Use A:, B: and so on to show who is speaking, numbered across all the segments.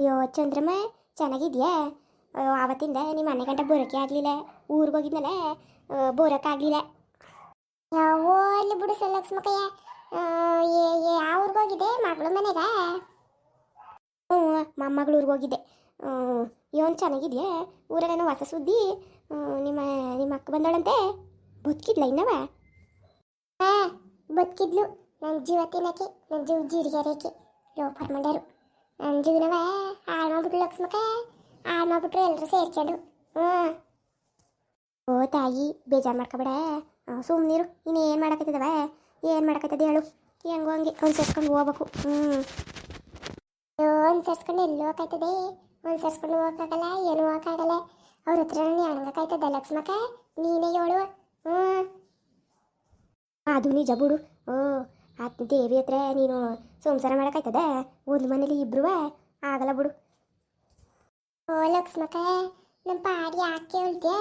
A: ಅಯ್ಯೋ, ಚಂದ್ರಮ್ಮ, ಚೆನ್ನಾಗಿದ್ಯಾ? ಆವತ್ತಿಂದ ನಿಮ್ಮ ಮನೆ ಗಂಟ ಬರೋಕೆ ಆಗಲಿಲ್ಲ. ಊರಿಗೆ ಹೋಗಿದ್ಮೇಲೆ ಬರೋಕ್ಕಾಗಲಿಲ್ಲ ಯಾವೋ ಅಲ್ಲಿ ಬಿಡು ಏ ಯಾವ ಊರಿಗೆ ಹೋಗಿದ್ದೆ, ಮಗಳು ಮನೆಗೆ. ಹ್ಞೂ, ಮೊಮ್ಮಗಳು ಊರಿಗೆ ಹೋಗಿದ್ದೆ. ಇವನು ಚೆನ್ನಾಗಿದ್ಯಾ? ಊರಲ್ಲೇನೋ ಹೊಸ ಸುದ್ದಿ. ನಿಮ್ಮ ನಿಮ್ಮ ಅಕ್ಕ ಬಂದಳಂತೆ? ಬದುಕಿದ್ಲ ಇನ್ನವ? ಹಾಂ, ಬದುಕಿದ್ಲು. ನನ್ನ ಜೀವ ತಿನ್ನಕ್ಕೆ ನನ್ನ ಜೀವ ಜೀರಿಗೆ ಲೋಪರ್ ಮಾಡ್ಯಾರು ನನ್ನ ಜೀವನವ ಹಾಳು ಮಾಡ್ಬಿಟ್ಲು ಲಕ್ಷ್ಮಕ್ಕ ಹಾಳು ಮಾಡ್ಬಿಟ್ರು ಎಲ್ಲರೂ ಸೇರ್ಕೊಂಡು ಹ್ಞೂ ಓ ತಾಯಿ ಬೇಜಾರು ಮಾಡ್ಕೊಬೇಡ ಸುಮ್ಮನಿರು ಇನ್ನೇನು ಮಾಡಕತ್ತಿದವ ಏನು ಮಾಡಕತ್ತದ ಹೇಳು ಹೆಂಗೋ ಹಂಗೆ ಅನ್ಸರ್ಸ್ಕೊಂಡು ಹೋಗ್ಬೇಕು ಹ್ಞೂ ಅಯ್ಯೋ ಅನ್ಸರ್ಸ್ಕೊಂಡು ಎಲ್ಲೋ ಹೋಗ್ತದೆ ಅನ್ಸರ್ಸ್ಕೊಂಡು ಹೋಗಕ್ಕಾಗಲ್ಲ ಏನು ಹೋಗಕ್ಕಾಗಲ್ಲ ಅವ್ರ ಹತ್ರ ಹೆಣ್ಗಕ್ಕಾಯ್ತದ ಲಕ್ಷ್ಮಕ್ಕ ನೀನೇ ಹೇಳು ಹ್ಞೂ ಅದು ನಿಜ ಬಿಡು ಓ ಆತ್ ದೇವಿ ಹತ್ರ ನೀನು ಸಂಸಾರ ಮಾಡೋಕ್ಕಾಯ್ತದೆ? ಒಂದು ಮನೇಲಿ ಇಬ್ರು ಆಗಲ್ಲ ಬಿಡು. ಓ, ಲಕ್ಷ್ಮಕ್ಕ ನಮ್ಮ ಪಾಡಿ ಯಾಕೆ ಉಳಿದೆ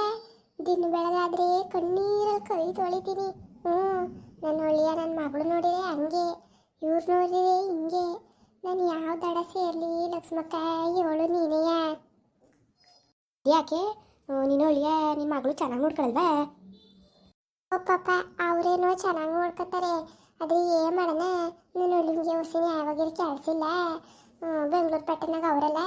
A: ದಿನ ಬೆಳಗಾದ್ರೆ ಕಣ್ಣೀರಲ್ಲಿ ಕೈ ತೊಳಿತೀನಿ. ಹ್ಞೂ ನನ್ನ ಒಳ್ಳೆಯ ನನ್ನ ಮಗಳು ನೋಡಿದ್ರೆ ಹಂಗೆ, ಇವ್ರು ನೋಡಿದ್ರೆ ಹಿಂಗೆ. ನಾನು ಯಾವ ದಡ ಸೇರಲಿ ಲಕ್ಷ್ಮಕ್ಕ ಹೇಳು ನೀನೆಯ ಯಾಕೆ? ನೀನು ಒಳ್ಳೆಯ ನಿಮ್ಮ ಮಗಳು ಚೆನ್ನಾಗಿ ನೋಡ್ಕೊಳಲ್ವಾ? ಓ, ಪಾಪ, ಅವರೇನೋ ಚೆನ್ನಾಗಿ ನೋಡ್ಕೊತಾರೆ. ಆದರೆ ಏನು ಮಾಡೋಣ? ನಾನು ಒಳ್ಳಿಗೆ ಹೊಸಿನ ಯಾವಾಗಿರೋ ಕೆಲಸ ಇಲ್ಲ. ಬೆಂಗಳೂರು ಪಟ್ಟಣಾಗ ಅವರೆಲ್ಲ.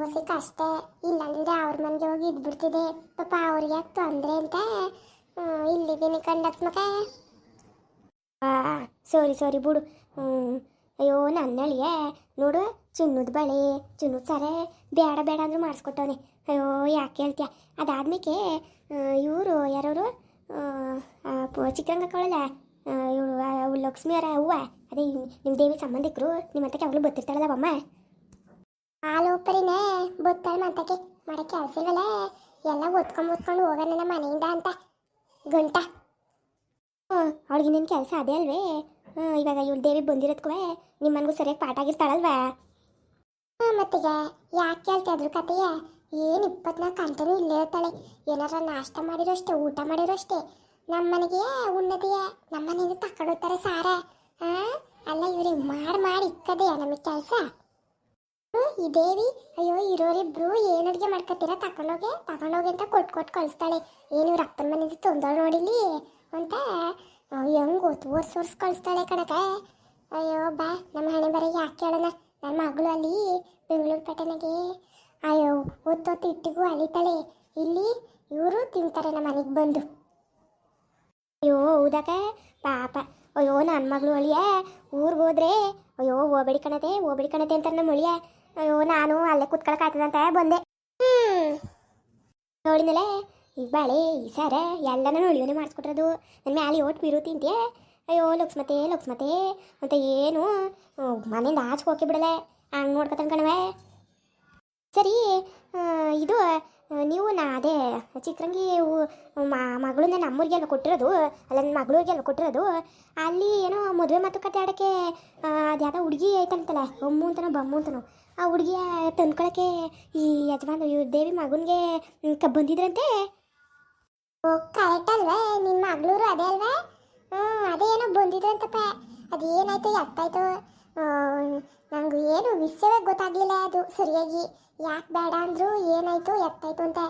A: ಹೊಸಿ ಕಷ್ಟ ಇಲ್ಲಾಂದ್ರೆ ಅವ್ರ ಮನೆಗೆ ಹೋಗಿ ಇದ್ಬಿಡ್ತಿದೆ ಪಾಪ ಅವ್ರಿಗೆ ಯಾಕೆ ತೊಂದರೆ ಅಂತ? ಆ, ಇಲ್ಲಿದ್ದೀನಿ ಕಂಡಕ್ಸ್ಮಕ ಸಾರಿ ಸಾರಿ ಬಿಡು. ಅಯ್ಯೋ ನನ್ನ ನೋಡು ಚಿನ್ನದ ಬಳೆ ಚಿನ್ನದ ಸರೆ. ಬೇಡ ಬೇಡ ಅಂದ್ರೆ ಮಾಡಿಸ್ಕೊಟ್ಟವನೆ. ಅಯ್ಯೋ ಯಾಕೆ ಹೇಳ್ತೀಯ? ಅದಾದ್ಮೇಲೆ ಇವರು ಯಾರವರು? ಚಿಕ್ಕಂಗ ಕಳಲ್ಲ ಇವಳು ಅವರ ಹೂವ ಅದೇ ನಿಮ್ಮ ದೇವಿ ಸಂಬಂಧಿಕರು ನಿಮ್ಮಂತಕ್ಕೆ ಯಾವಾಗಲೂ ಬತ್ತಿರ್ತಾಳಲ್ಲ ಅಮ್ಮ ಹಾಲೋಪರಿನೇ ಬತ್ತಾಳ ಮಂತಕ್ಕೆ ಮಾಡೋ ಕೆಲಸ ಇಲ್ವಲ್ಲ ಎಲ್ಲ ಒತ್ಕೊಂಡು ಓದ್ಕೊಂಡು ಹೋಗಲ್ಲ ನಮ್ಮ ಮನೆಯಿಂದ ಅಂತ. ಗಂಟ. ಹ್ಞೂ ಅವಳಿಗೆ ನಿನ್ನ ಕೆಲಸ ಅದೇ ಅಲ್ವೇ? ಹ್ಞೂ ಇವಾಗ ಇವಳು ದೇವಿ ಬಂದಿರೋದ್ಕೂ ನಿಮ್ಮನ್ಗೂ ಸರಿಯಾಗಿ ಪಾಠ ಆಗಿರ್ತಾಳಲ್ವಾ ಹಾಂ ಮತ್ತೀಗ ಯಾಕೆ ಕೇಳ್ತಾ ಇದ್ರು ಕತೆಯ ಏನು ಇಪ್ಪತ್ನಾಲ್ಕು ಗಂಟೆನೂ ಇಲ್ಲೇ ಇರ್ತಾಳೆ. ಏನಾರ ನಾಷ್ಟ ಮಾಡಿರೋ ಅಷ್ಟೇ ಊಟ ಮಾಡಿರೋ ಅಷ್ಟೇ ನಮ್ಮ ಮನೆಗೆ ಉಣ್ಣದೆಯೇ ನಮ್ಮ ಮನೆಯಿಂದ ತಕೊಂಡು ಸಾರ. ಹಾಂ ಅಲ್ಲ, ಇವ್ರಿಗೆ ಮಾಡಿ ಮಾಡಿ ಇಕ್ಕದೆಯ ನಮಗೆ ಕೆಲಸ. ಈ ದೇವಿ, ಅಯ್ಯೋ, ಇರೋರಿಬ್ರು ಏನು ಅಡುಗೆ ಮಾಡ್ಕೊತೀರಾ ತಕೊಂಡೋಗಿ ತಗೊಂಡೋಗಿ ಅಂತ ಕೊಟ್ಟು ಕೊಟ್ಟು ಕಳಿಸ್ತಾಳೆ. ಏನು ಇವ್ರ ಅಪ್ಪನ ಮನೆಯಿಂದ ತೊಂದರೆ ನೋಡಿಲಿ ಅಂತ ಹೆಂಗೆ ಗೊತ್ತು ಓರ್ಸ್ ಕಳಿಸ್ತಾಳೆ ಕಣಕ. ಅಯ್ಯೋ, ಬಾ, ನಮ್ಮ ಹಣೆ ಬರ ಯಾಕೆ ಹೇಳೋಣ ನನ್ನ ಮಗಳು ಅಲ್ಲಿ, ಬೆಂಗಳೂರು ಪಟ್ಟಣಗೆ ಅಯ್ಯೋ ಒತ್ತೊತ್ತು ಇಟ್ಟಿಗೂ ಅಲಿತಾಳೆ. ಇಲ್ಲಿ ಇವರು ತಿಂತಾರೆ ನಮ್ಮ ಮನೆಗೆ ಬಂದು. ಅಯ್ಯೋ, ಹೌದಕ್ಕೆ? ಪಾಪ. ಅಯ್ಯೋ ನನ್ನ ಮಗಳು ಅಳಿಯ, ಊರಿಗೆ ಹೋದ್ರೆ, ಅಯ್ಯೋ, ಹೋಗ್ಬೇಡಿ ಕಣತೆ ಹೋಗ್ಬೇಡಿ ಕಣತೆ ಅಂತ ನಮ್ಮ ಅಳಿಯ. ಅಯ್ಯೋ, ನಾನು ಅಲ್ಲೇ ಕುತ್ಕೊಳಕಾಯ್ತದಂತ ಬಂದೆ. ನೋಡಿನಲೆ ಈ ಬಾಳೆ, ಈ ಸಾರ ಎಲ್ಲನೂ ಉಳಿಯೋನೆ ಮಾಡಿಸ್ಕೊಟ್ರದು. ನನ್ನ ಮ್ಯಾಲೆ ಓಟ್ ಬೀರು ತಿಂತೀಯ. ಅಯ್ಯೋ, ಲಕ್ಷ್ಮತೆ ಲಕ್ಷ್ಮತೆ ಅಂತ ಏನು ಮನೆಯಿಂದ ಆಚೆ ಹೋಗಿ ಬಿಡಲೆ. ಹಂಗೆ ನೋಡ್ಕೊತಾನೆ ಕಣವೆ ಸರಿ ಇದು ನೀವು ನಾ ಅದೇ ಚಿತ್ರಂಗಿ ಮಗಳನ್ನ ನಮ್ಮೂರಿಗೆ ಅಲ್ವ ಕೊಟ್ಟಿರೋದು, ಅಲ್ಲ ನನ್ನ ಮಗಳೂರಿಗೆಲ್ಲ ಕೊಟ್ಟಿರೋದು, ಅಲ್ಲಿ ಏನೋ ಮದುವೆ ಮಾತುಕತೆ ಆಡೋಕ್ಕೆ ಅದ್ಯಾವುದೋ ಹುಡುಗಿ ಐತಂತಲ್ಲ, ಒಮ್ಮು ಅಂತನೋ ಬಮ್ಮು ಅಂತನೋ, ಆ ಹುಡುಗಿಯ ತಂದ್ಕೊಳಕ್ಕೆ ಈ ಯಜಮಾನ ದೇವಿ ಮಗನಿಗೆ ಕ, ಬಂದಿದ್ರಂತೆ? ಓ ಕರೆಕ್ಟ್ ಅಲ್ವೇ ನಿಮ್ಮ ಮಗಳೂರು ಅದೇ ಅಲ್ವೇ? ಹ್ಞೂ ಅದೇ ಏನೋ ಬಂದಿದ್ರಂತಪ್ಪ, ಅದೇನಾಯ್ತು, ಎತ್ತಾಯ್ತು? ನಂಗೆ ಏನು ವಿಷಯವೇ ಗೊತ್ತಾಗಲಿಲ್ಲ ಅದು ಸರಿಯಾಗಿ. ಯಾಕೆ ಬೇಡ ಅಂದ್ರು ಏನಾಯ್ತು, ಎತ್ತಾಯ್ತು ಅಂತ.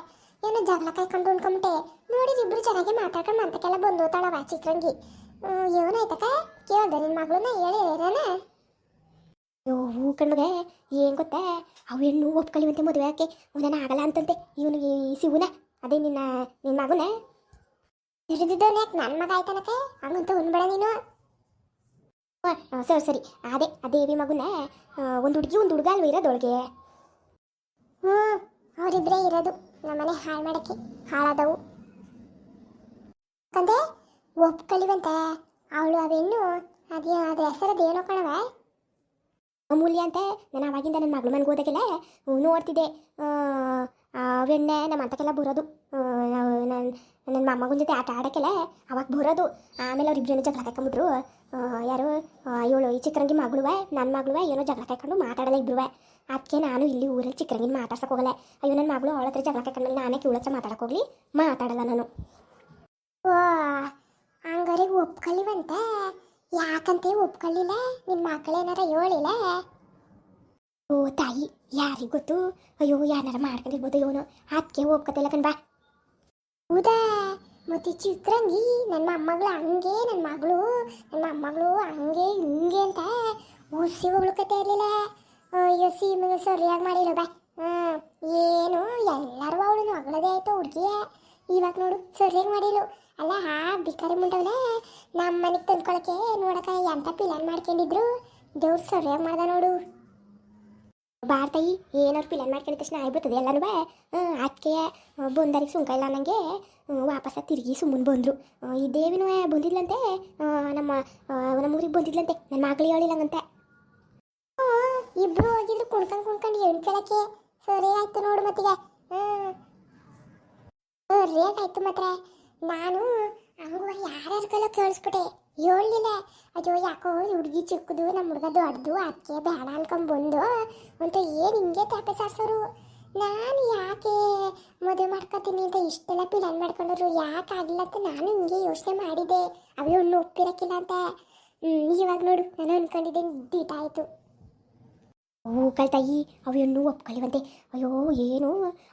A: ಏನೋ ಜಗಳ ಕಾಯ್ಕೊಂಡು ಉಣ್ಕೊಂಬಿಟ್ಟೆ. ನೋಡಿ ಇಬ್ರು ಚೆನ್ನಾಗಿ ಮಾತಾಡ್ಕೊಂಡು ಮಂತಕ್ಕೆಲ್ಲ ಬಂದು ಹೋತಾಳವ ಚಿತ್ರಂಗಿ ಏನಾಯ್ತಕ್ಕ? ಕೇಳ್ದೆ ನಿನ್ನ ಮಗಳನ್ನ, ಹೇಳಿ ಅಯ್ಯೋ, ಹೂ ಕಣ್ಮಗೆ, ಏನು ಗೊತ್ತಾ? ಅವು ಹೆಣ್ಣು ಒಪ್ಕೊಳ್ಳಿವಂತೆ ಮದುವೆ ಆಕೆ. ಅವನ ಆಗಲ್ಲ ಅಂತಂತೆ. ಇವನಿಗೆ ಶಿವನ ಅದೇ ನಿನ್ನ ನಿನ್ನ ಮಗುನ? ಹಿಡಿದಿದ್ದವನು ಯಾಕೆ ನನ್ನ ಮಗ ಆಯ್ತಾನಕ್ಕೆ? ಹಂಗಂತ ಉನ್ಬೇಡ ನೀನು. ಸರಿ ಸರಿ. ಅದೇ ಆ ದೇವಿ ಮಗುನ ಒಂದು ಹುಡುಗಿ, ಒಂದು ಹುಡುಗ ಅಲ್ವ ಇರೋದೊಳಗೆ? ಹ್ಞೂ ಅವರಿಬ್ಬರೇ ಇರೋದು. ನಮ್ಮನೆ ಹಾಳು ಮಾಡಕ್ಕೆ ಹಾಳಾದವು. ಕಂದೆ ಒಪ್ಕಳಿವಂತೆ ಅವಳು ಅವೆಣ್ಣು ಅದೇ, ಅದ್ರ ಹೆಸರದ್ದು ಏನೋ ಕಣವ ಅಮೂಲ್ಯ ಅಂತೆ, ನಾನು ಅವಾಗಿಂದ ನನ್ನ ಮಗಳ ಮನೆಗೆ ಹೋದಾಗೆಲ್ಲ ನೋಡ್ತಿದ್ದೆ. ಅವೆಣ್ಣೆ ನಮ್ಮ ಅಂತಕ್ಕೆಲ್ಲ ಬರೋದು. ನನ್ನ ನನ್ನ ಮೊಮ್ಮಗನ ಜೊತೆ ಆಟ ಆಡೋಕ್ಕೆಲ್ಲ ಅವಾಗ ಬರೋದು. ಆಮೇಲೆ ಅವ್ರು ಇಬ್ಬರೇನೋ ಜಗಳ ಕಾಯ್ಕೊಂಬಿಟ್ರು. ಯಾರು? ಇವಳು ಈ ಚಿಕ್ಕರಂಗಿ ಮಗಳುವೆ ನನ್ನ ಮಗಳುವೆ ಏನೋ ಜಗಳ ಕಾಯ್ಕೊಂಡು ಮಾತಾಡಲ್ಲ ಇಬ್ರುವೆ. ಅದಕ್ಕೆ ನಾನು ಇಲ್ಲಿ ಊರಲ್ಲಿ ಚಿಕ್ಕರಂಗಿನ ಮಾತಾಡ್ಸಕ್ಕೆ ಹೋಗಲ್ಲ. ಅಯ್ಯೋ ನನ್ನ ಮಗಳು ಅವಳ ಹತ್ರ ಜಗಳ ಕಾಯ್ಕೊಂಡ್ಮೇಲೆ ನಾನೇ ಇವಳ ಹತ್ರ ಮಾತಾಡಕ್ಕೆ ಹೋಗ್ಲಿ. ಮಾತಾಡಲ್ಲ ನಾನು. ಹಂಗಾರೆ ಒಪ್ಕೊಳ್ಳಿವಂತೆ ಯಾಕಂತೆ ಒಪ್ಕೊಳ್ಳಿಲ್ಲ ನಿಮ್ಮ ಮಕ್ಕಳೇನಾರ ಹೇಳಿಲ್ಲ? ಓ ತಾಯಿ ಯಾರಿಗ್ ಗೊತ್ತು? ಅಯ್ಯೋ ಯಾರು ಮಾಡ್ಕೊಂಡಿರ್ಬೋದು ಇವನು. ಅದಕ್ಕೆ ಹೋಗ್ಕತ್ತಿಲ್ಲ ಕಣ್ಬಾ ಹೌದಾ? ಮತ್ತೆ ಚಿತ್ರಂಗಿ ನನ್ನ ಮೊಮ್ಮಗಳು ಹಂಗೆ, ನನ್ನ ಮಗಳು, ನನ್ನ ಮೊಮ್ಮಗಳು ಹಂಗೆ, ಹಿಂಗೆ ಅಂತ ಉಸಿ ಕತೆ ಇರಲಿಲ್ಲ. ಅಯ್ಯೋ, ಸೀಮೆಗೆ ಸರಿಯಾಗಿ ಮಾಡಿಲ್ಲ, ಬಾ. ಏನು, ಎಲ್ಲರೂ ಅವಳು ಮಗಳದೇ ಆಯ್ತು, ಹುಡುಗಿಯ. ಇವಾಗ ನೋಡು, ಸರಿಯಾಗಿ ಮಾಡಿಲ್ಲ. ಅಲ್ಲ ಹಾ ಬಿಕಾರಿ ಮುಂಡವನ ನಮ್ಮ ಮನೆಗೆ ತಂದ್ಕೊಳಕ್ಕೆ ನೋಡಕ ಎಂಥ ಪಿಲಾನ್ ಮಾಡ್ಕೊಂಡಿದ್ರು? ದೇವ್ರು ಸರಿಯಾಗಿ ಮಾಡ್ದ ನೋಡು. ಬಾರ್ತಾಯಿ ಏನಾರು ಪಿಲನ್ ಮಾಡ್ಕೊಂಡಿದ ತಕ್ಷಣ ಆಗ್ಬಿಡ್ತದೆ ಎಲ್ಲನೂ ಬಾ. ಅದಕ್ಕೆ ಬಂದರಿಗೆ ಸುಂಕ ಇಲ್ಲ ನನಗೆ ವಾಪಸ್ಸ ತಿರುಗಿ ಸುಮ್ಮನೆ ಬಂದರು. ಈ ದೇವಿನೂ ಬಂದಿದ್ಲಂತೆ. ನಮ್ಮ ನಮ್ಮ ಊರಿಗೆ ಬಂದಿದ್ಲಂತೆ. ನನ್ನ ಮಗಳು ಹೇಳಿಲ್ಲಂಗಂತೆ. ಇಬ್ರು ಹೋಗಿದ್ರು ಕುಣ್ಕೊಂಡು ಕುಣ್ಕೊಂಡು ಕೇಳಕ್ಕೆ? ಸರಿ ಆಯ್ತು ನೋಡು ಮತ್ತೀಗ. ಹ್ಞೂ ರೇಟ್ ಆಯ್ತು ಮಾತ್ರ. ನಾನು ಅವ್ರು ಯಾರ್ಯಾರ ಕೈಲೋ ಕೇಳಿಸ್ಬಿಟ್ಟೆ. ಹೇಳಲಿಲ್ಲ ಅಯ್ಯೋ, ಯಾಕೋ ಹುಡುಗಿ ಚಿಕ್ಕದು ನಮ್ಮ ಹುಡುಗ ದೊಡ್ಡದು ಅದಕ್ಕೆ ಬೇಡ ಅನ್ಕೊಂಡ್ ಬಂದು ಅಂತ ಏನು ಹಿಂಗೆ ತಪ್ಪೆ ಸಾರ್ಸೋರು. ನಾನು ಯಾಕೆ ಮದುವೆ ಮಾಡ್ಕೊತೀನಿ ಅಂತ ಇಷ್ಟೆಲ್ಲ ಪ್ಲಾನ್ ಮಾಡ್ಕೊಂಡ್ರು? ಯಾಕೆ ಆಗಿಲ್ಲ ಅಂತ ನಾನು ಹಿಂಗೆ ಯೋಚನೆ ಮಾಡಿದೆ ಅವಳು ಒಪ್ಪಿರಕ್ಕಿಲ್ಲ ಅಂತ. ಇವಾಗ ನೋಡು, ನಾನು ಅನ್ಕೊಂಡಿದ್ದೆ ದೀಟ ಆಯಿತು. ಓ ಕಳ್ತಾಯಿ ಅವೆಣ್ಣು ಒಪ್ಕೊಳ್ಳಿವಂತೆ ಅಯ್ಯೋ, ಏನು?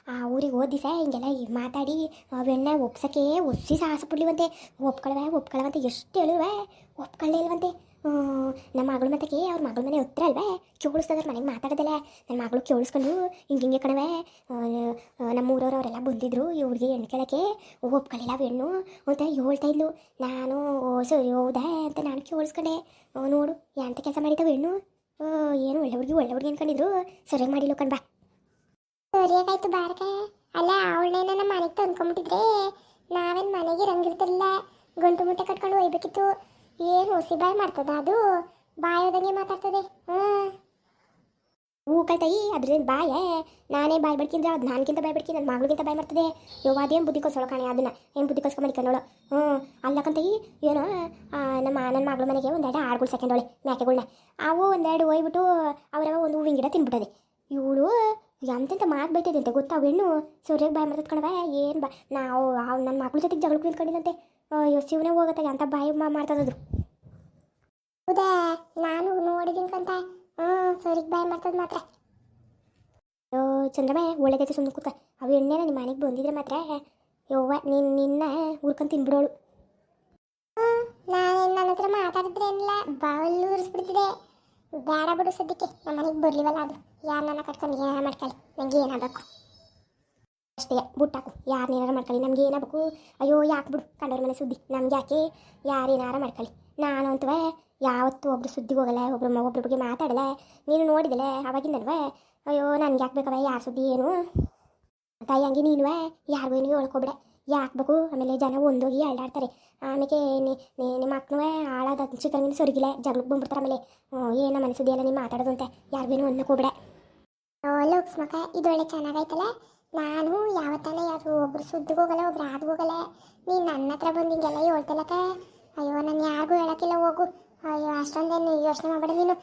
A: ಆ ಊರಿಗೆ ಓದಿಸ ಹಿಂಗೆಲ್ಲ ಈ ಮಾತಾಡಿ ಅವೆಣ್ಣ ಒಪ್ಸಕ್ಕೆ ಒಪ್ಸಿ ಸಾಹಸ ಪಡ್ಲಿವಂತೆ ಒಪ್ಕೊಳವೆ ಒಪ್ಕೊಳ್ಳವಂತೆ ಎಷ್ಟು ಹೇಳುವೆ? ಒಪ್ಕೊಳ್ಳೇ ಇಲ್ವಂತೆ. ನಮ್ಮ ಮಗಳ ಮತ್ತಕ್ಕೆ ಅವ್ರ ಮಗಳ ಮನೆ ಉತ್ತರ ಅಲ್ವೇ? ಕೇಳಿಸ್ತದ್ರ ಮನೆಗೆ ಮಾತಾಡೋದಿಲ್ಲ. ನನ್ನ ಮಗಳು ಕೇಳಿಸ್ಕೊಂಡು, ಹಿಂಗೆ ಹಿಂಗೆ ಕಣವೆ ನಮ್ಮ ಅವರೆಲ್ಲ ಬಂದಿದ್ರು ಈ ಹುಡುಗಿ ಹೆಣ್ಣು ಕೇಳಕ್ಕೆ. ಒಪ್ಕೊಳ್ಳಿಲ್ಲ ಹೆಣ್ಣು ಅಂತ ಹೇಳ್ತಾ ಇದ್ಲು. ನಾನು, ಓ, ಸರಿ, ಹೌದಾ ಅಂತ ನಾನು ಕೇಳಿಸ್ಕೊಂಡೆ. ನೋಡು, ಎಂತ ಕೆಲಸ ಮಾಡಿದ್ದಾವೆ ಹೆಣ್ಣು? ಏನು ಒಳ್ಳೆ ಹುಡುಗಿ ಒಳ್ಳೆ ಹುಡುಗಿ ಅನ್ಕೊಂಡಿದ್ರು. ಸರಿಯಾಗಿ ಮಾಡಿಲ್ಲ ಕಣ್ಬಾ ಸರಿಯಾಗಾಯ್ತು ಬಾರಕ. ಅಲ್ಲ ಅವಳೇನ ನಮ್ಮ ಮನೆಗೆ ತಂದ್ಕೊಂಬಿಟ್ಟಿದ್ರೆ ನಾವೇನು ಮನೆಗೆ ರಂಗಿರ್ತಿರ್ಲಿಲ್ಲ ಗಂಟು ಮುಟ್ಟೆ ಕಟ್ಕೊಂಡು ಒಯ್ಬೇಕಿತ್ತು. ಏನು ಹೊಸಿ ಬಾಯ್ ಮಾಡ್ತದ ಅದು? ಬಾಯೋದಂಗೆ ಮಾತಾಡ್ತದೆ. ಹಾಂ ಹೂ ಕಳ್ತಾಯಿ ಅದ್ರಿಂದ ಬಾಯೇ. ನಾನೇ ಬಾಯ್ ಬಡ್ಕಿಂದ್ರೆ ಅದು ನಾನ್ಕಿಂತ ಬಾಯ್ ಬಡ್ಕಿ ನನ್ನ ಮಗಳಿಗಿಂತ ಬಾಯ್ ಮಾಡ್ತದೆ. ಯೋ ಅದೇನು ಬುದ್ಧಿ ಕಲ್ಸೋಳ ಕಾಣೆ, ಅದನ್ನ. ಏನು ಬುದ್ಧಿ ಕಲ್ಸ್ಕೊಂಡ್ ನೋಡು ಹ್ಞೂ. ಅಲ್ಲಕ್ಕಂತಾಯಿ ಏನೋ ನಮ್ಮ ನನ್ನ ಮಗಳ ಮನೆಗೆ ಒಂದೆರಡು ಆಡ್ಗಳು ಸೆಕೆಂಡೋಳೆ ಮೇಕೆಗಳ್ನ ಅವು ಒಂದೆರಡು ಹೋಯ್ಬಿಟ್ಟು ಅವರವ ಒಂದು ಹೂವಿನ ಗಿಡ ತಿನ್ಬಿಟ್ಟದೆ. ಇವಳು ಎಂತೆಂತ ಮಾತು ಬೈತದೆ ಅಂತ ಗೊತ್ತಾ ಹೆಣ್ಣು? ಸೂರ್ಯಗೆ ಬಾಯ್ ಮಾಡ್ತದ ಕಣವ ಏನು ಬಾ, ನಾವು ಅವ್ ನನ್ನ ಮಕ್ಳ ಜೊತೆಗೆ ಜಗಳ ಕುಳಿತ್ಕೊಂಡಿದ್ದಂತೆ ಅಯ್ಯೋ, ಶಿವನೇ ಹೋಗತ್ತಾಗ, ಅಂತ ಬಾಯಿ ಮಾಡ್ತದ್ರು ಹೌದಾ, ನಾನು ನೋಡಿದ್ದೀನಿ ಕಂತ ಸರಿಗೆ ಬಾಯ್ ಮಾಡ್ತದ ಮಾತ್ರ. ಅಯ್ಯೋ ಚಂದ್ರಮ್ಮ ಒಳ್ಳೆದೈತೆ ಸುಮ್ಮನೆ ಕೂತ ಅವು ಎಣ್ಣೆನ ನಿಮ್ಮ ಮನೆಗೆ ಬಂದಿದ್ರೆ ಮಾತ್ರ. ಯವ್ವ, ನೀನು ನಿನ್ನ ಹುರ್ಕೊಂಡು ತಿನ್ಬಿಡೋಳು. ನಾನು ನನ್ನ ಹತ್ರ ಮಾತಾಡಿದ್ರೆ ಏನಿಲ್ಲ. ಬಾವಲ್ಲಿ ಉರಿಸ್ಬಿಡ್ತಿದೆ. ಬೇಡ ಬಿಡು ಸದ್ಯಕ್ಕೆ. ನಮ್ಮ ಮನೆಗೆ ಬರ್ಲಿವಲ್ಲ ಅದು. ಯಾರು ನನ್ನ ಕಟ್ಕೊಂಡು ಏನಾರ ಮಾಡ್ಕೊಳ್ಳಿ ನನಗೆ ಏನಾಗಬೇಕು? ಅಷ್ಟೇ ಬುಟ್ಟಾಕು ಯಾರು ಏನಾರ ಮಾಡ್ಕೊಳ್ಳಿ ನಮ್ಗೆ ಏನಾಗಬೇಕು? ಅಯ್ಯೋ, ಯಾಕೆ ಬಿಡು? ಕಂಡವ್ರ ಮನೆ ಸುದ್ದಿ. ನಮ್ಗೆ ಯಾಕೆ? ಯಾರು ಏನಾರ ಮಾಡ್ಕೊಳ್ಳಿ ನಾನು ಅಂತವೇ ಯಾವತ್ತೂ ಒಬ್ರು ಸುದ್ದಿಗೆ ಹೋಗಲ್ಲ ಒಬ್ಬರ ಒಬ್ರ ಬಗ್ಗೆ ಮಾತಾಡಲ್ಲ. ನೀನು ನೋಡಿದಲೆ ಅವಾಗಿಂದಲ್ವೇ? ಅಯ್ಯೋ, ನನ್ಗೆ ಯಾಕೆ ಬೇಕವ ಯಾರ ಸುದ್ದಿ ಏನು? ತಾಯಿ ಹಂಗೆ ನೀನು ಯಾರಿಗೂ ಏನಿಗೆ ಹೇಳ್ಕೊಬಿಡೆ. ಯಾಕೆ ಬೇಕು? ಆಮೇಲೆ ಜನ ಒಂದೋಗಿ ಅಲ್ಲಾಡ್ತಾರೆ. ಆಮೇಲೆ ನಿಮ್ಮ ಮಕ್ಕಳು ಹಾಳಾದ ಚಿಕ್ಕನಿಂದ ಸೊರಗಿಲ್ಲ ಜಗಳಕ್ಕೆ ಬಂದ್ಬಿಡ್ತಾರೆ ಆಮೇಲೆ. ಏನು ಮನೆ ಸುದ್ದಿ ಎಲ್ಲ ನೀನು ಮಾತಾಡೋದು ಅಂತ. ಯಾರಿಗೇನು ಅನ್ನಕೋಬಿಡ. ಲೋಕ್ಸ್ ಮಕ್ಕ ಇದು ಒಳ್ಳೆ ಚೆನ್ನಾಗೈತಲ್ಲ ನಾನು ಯಾವತ್ತಾನೆ ಯಾರು ಒಬ್ರು ಸುದ್ದಿಗೆ ಹೋಗಲ್ಲ, ಒಬ್ರು ಆದ್ಗೆ ಹೋಗಲ್ಲ. ನೀನು ನನ್ನ ಹತ್ರ ಬಂದು ಹಿಂಗೆಲ್ಲ ಹೇಳ್ತಲಕ್ಕ? ಅಯ್ಯೋ, ನಾನು ಯಾರಿಗೂ ಹೇಳೋಕ್ಕಿಲ್ಲ, ಹೋಗು. ಅಯ್ಯೋ, ಅಷ್ಟೊಂದೇನು ಯೋಚನೆ ಮಾಡಬೇಡ ನೀನು.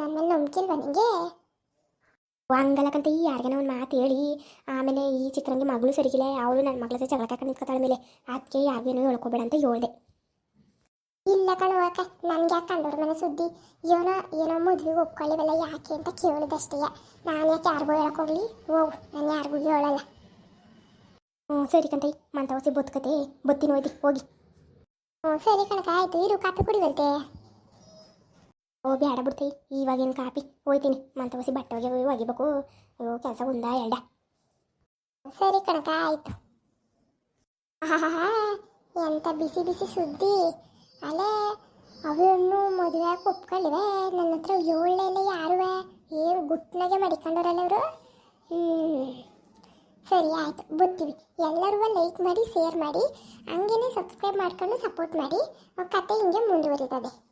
A: ನನ್ನ ಮೇಲೆ ನಂಬಿಕಿಲ್ವ ನಿಂಗೆ? ಹಂಗಲ್ಲಕ್ಕಂತ ಈ ಯಾರಿಗೇನೋ ಒಂದು ಮಾತು ಹೇಳಿ. ಆಮೇಲೆ ಈ ಚಿತ್ರಂಗಿ ಮಗಳು ಸರಿಗಿಲ್ಲ, ಅವಳು ನನ್ನ ಮಗಳ ಜೊತೆ ಜಗಳಕ್ಕೆ ನಿಂತ್ಕೊತಾಳ ಮೇಲೆ ಅದಕ್ಕೆ ಯಾರಿಗೇನೋ ಹೇಳ್ಕೊಬೇಡ ಅಂತ ಹೇಳ್ದೆ. ಇಲ್ಲ ಕಣವಕ್ಕ ನನಗೆ ಯಾಕೆ ಕಂಡೋರ್ ಮನೆ ಸುದ್ದಿ? ಏನೋ ಏನೋ ಮದುವೆಗೆ ಒಪ್ಕೊಳ್ಳಿವಲ್ಲ ಯಾಕೆ ಅಂತ ಕೇಳಿದಷ್ಟೇ. ನಾನು ಯಾಕೆ ಯಾರಿಗೂ ಹೇಳಕ್ಕೋಗ್ಲಿ ಹೋಗು ನಾನು ಯಾರಿಗೂ ಹೇಳಲ್ಲ. ಹ್ಞೂ ಸರಿ ಕಂತೈ, ಮಂತವಸಿ ಬದುಕತೆ ಬತ್ತೀನಿ ಹೋಯ್ತಿ ಹೋಗಿ. ಹ್ಞೂ, ಸರಿ ಕಣಕ ಆಯ್ತು. ಇರು ಕಾಪಿ ಕುಡಿವಂತೆ. ಓ ಬೇಡ ಬಿಡ್ತೈ. ಇವಾಗೇನು ಕಾಪಿ ಹೋಯ್ತೀನಿ. ಮಂತ ಹೊಸಿ ಬಟ್ಟೆ ಒಗೆ ಒಗಿಬೇಕು. ಅಯ್ಯೋ, ಕೆಲಸ ಒಂದ ಎರಡ ಸರಿ ಕಣಕ ಆಯ್ತು. ಆಹಾಹಾ ಎಂತ ಬಿಸಿ ಬಿಸಿ ಸುದ್ದಿ. ಅಲ್ಲೇ ಅವಳನ್ನು ಮದುವೆ ಆಗಿ ಒಪ್ಕೊಳ್ಳಿವೆ ನನ್ನ ಹತ್ರ ಏಳನೇ ಯಾರುವೆ ಏನು ಗುಟ್ನಾಗೆ ಮಡಿಕೊಂಡವ್ರಲ್ಲ ಇವರು? ಹ್ಞೂ ಸರಿ, ಆಯಿತು. ಬುದ್ಧಿವಿ. ಎಲ್ಲರೂ ಲೈಕ್ ಮಾಡಿ ಶೇರ್ ಮಾಡಿ. ಹಂಗೇನೆ ಸಬ್ಸ್ಕ್ರೈಬ್ ಮಾಡ್ಕೊಂಡು ಸಪೋರ್ಟ್ ಮಾಡಿ. ಕತೆ ಹಿಂಗೆ ಮುಂದುವರಿತದೆ.